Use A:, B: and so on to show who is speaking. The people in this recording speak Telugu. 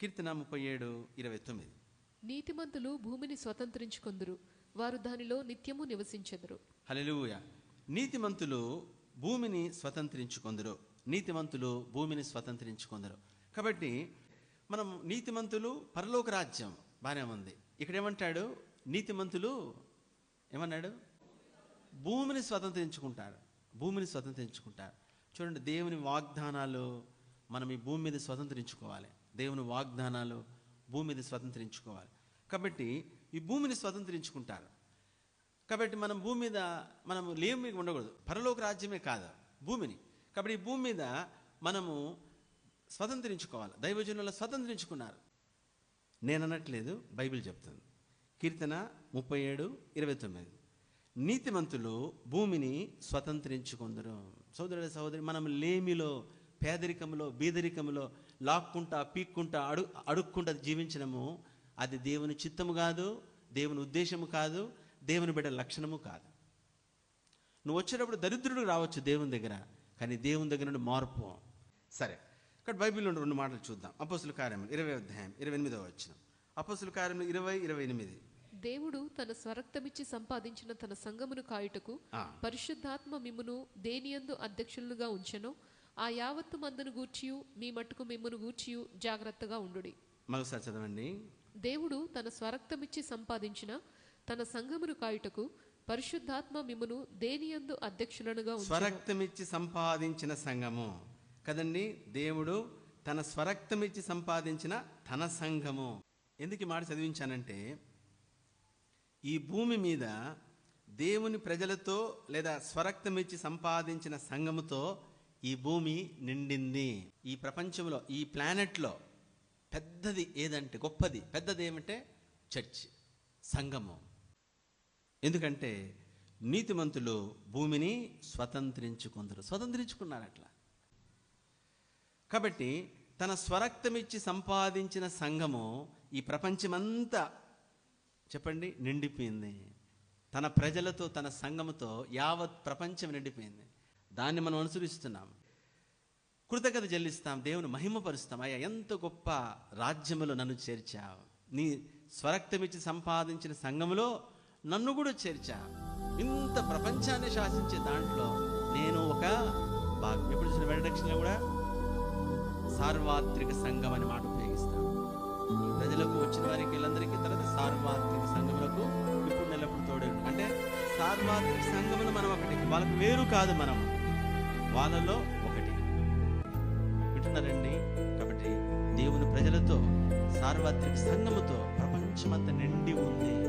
A: కీర్తన ముప్పై ఏడు ఇరవై తొమ్మిది.
B: నీతిమంతులు భూమిని స్వతంత్రించుకొందురు. వారు దానిలో నిత్యము నివసించెదరు.
A: హల్లెలూయ. నీతిమంతులు భూమిని స్వతంత్రించుకొందరు. నీతిమంతులు భూమిని స్వతంత్రించుకొందరు. కాబట్టి మనం నీతిమంతులు పరలోక రాజ్యం బాగానే ఉంది. ఇక్కడ ఏమంటాడు నీతిమంతులు ఏమన్నాడు? భూమిని స్వతంత్రించుకుంటారు. భూమిని స్వతంత్రించుకుంటారు. చూడండి దేవుని వాగ్దానాలు మనం ఈ భూమి మీద స్వతంత్రించుకోవాలి. దేవుని వాగ్దానాలు భూమి మీద స్వతంత్రించుకోవాలి. కాబట్టి ఈ భూమిని స్వతంత్రించుకుంటారు. కాబట్టి మనం భూమి మీద మనం లేమి ఉండకూడదు. పరలోక రాజ్యమే కాదు భూమిని. కాబట్టి ఈ భూమి మీద మనము స్వతంత్రించుకోవాలి. దైవజనులు స్వతంత్రించుకున్నారు. నేనట్లేదు బైబిల్ చెప్తుంది. కీర్తన ముప్పై ఏడు ఇరవై తొమ్మిది. నీతిమంతులు భూమిని స్వతంత్రించుకుందరు. సోదరుడు సహోదరి మనం లేమిలో పేదరికంలో బీదరికంలో లాక్కుంటా పీక్కుంటా అడు అడుక్కుంటా జీవించడము అది దేవుని చిత్తము కాదు దేవుని ఉద్దేశము కాదు దేవుని బిడ్డ లక్షణము కాదు. నువ్వు వచ్చేటప్పుడు దరిద్రుడు రావచ్చు దేవుని దగ్గర కానీ దేవుని దగ్గర నుండి మార్పు. సరే ఇక్కడ బైబిల్లో రెండు మాటలు చూద్దాం. అపోసుల కార్యములు ఇరవై అధ్యాయం ఇరవై ఎనిమిదో వచ్చిన అపోసుల కార్యములు ఇరవై ఇరవై ఎనిమిది.
B: దేవుడు తన స్వరక్తమిచ్చి సంపాదించిన తన సంగమును కాయుటకు. పరిశుద్ధాత్మ మిమ్మును దేనియందు అధ్యక్షులుగా ఉంచెను ఆ యావత్తు మందును గూర్చియు మీ మట్టుకు మిమ్మును గూర్చియు జాగ్రత్తగా ఉండుడి.
A: మరోసారి చదవండి.
B: దేవుడు తన స్వరక్తమిచ్చి సంపాదించిన తన సంగమును కాయుటకు పరిశుద్ధాత్మ మిమ్మును దేనియందు అధ్యక్షులనుగా
A: స్వరక్తమిచ్చి సంపాదించిన సంఘము. కదండి? దేవుడు తన స్వరక్తమిచ్చి సంపాదించిన తన సంఘము. ఎందుకు మాట చదివించానంటే ఈ భూమి మీద దేవుని ప్రజలతో లేదా స్వరక్తమిచ్చి సంపాదించిన సంఘముతో ఈ భూమి నిండింది. ఈ ప్రపంచంలో ఈ ప్లానెట్లో పెద్దది ఏదంటే గొప్పది పెద్దది ఏమంటే చర్చ్ సంగమం. ఎందుకంటే నీతిమంతులు భూమిని స్వతంత్రించుకుందరు. స్వతంత్రించుకున్నారు అట్లా. కాబట్టి తన స్వరక్తమిచ్చి సంపాదించిన సంఘము ఈ ప్రపంచమంతా చెప్పండి నిండిపోయింది. తన ప్రజలతో తన సంఘముతో యావత్ ప్రపంచం నిండిపోయింది. దాన్ని మనం అనుసరిస్తున్నాం కృతజ్ఞత చెల్లిస్తాం దేవుని మహిమపరుస్తాం. అయ్యా ఎంత గొప్ప రాజ్యములో నన్ను చేర్చావు. నీ స్వరక్తమిచ్చి సంపాదించిన సంఘములో నన్ను కూడా చేర్చావు. ఇంత ప్రపంచాన్ని శాసించే దాంట్లో నేను ఒక భాగం. ఎప్పుడు చూసిన వెంకటలక్ష్మిలో కూడా సార్వత్రిక సంఘం అనే మాట ఉపయోగిస్తాం ప్రజలకు వచ్చిన వారికి వీళ్ళందరికీ తర్వాత సార్వత్రిక సంఘములకు ఇప్పుడు నెలప్పుడు తోడే అంటే సార్వత్రిక సంఘములు మనం ఒకటి వాళ్ళకి వేరు కాదు మనం. వాళ్ళలో ఒకటి. వింటున్నారండి? కాబట్టి దేవుని ప్రజలతో సార్వత్రిక సంఘముతో ప్రపంచమంతా నిండి ఉంది.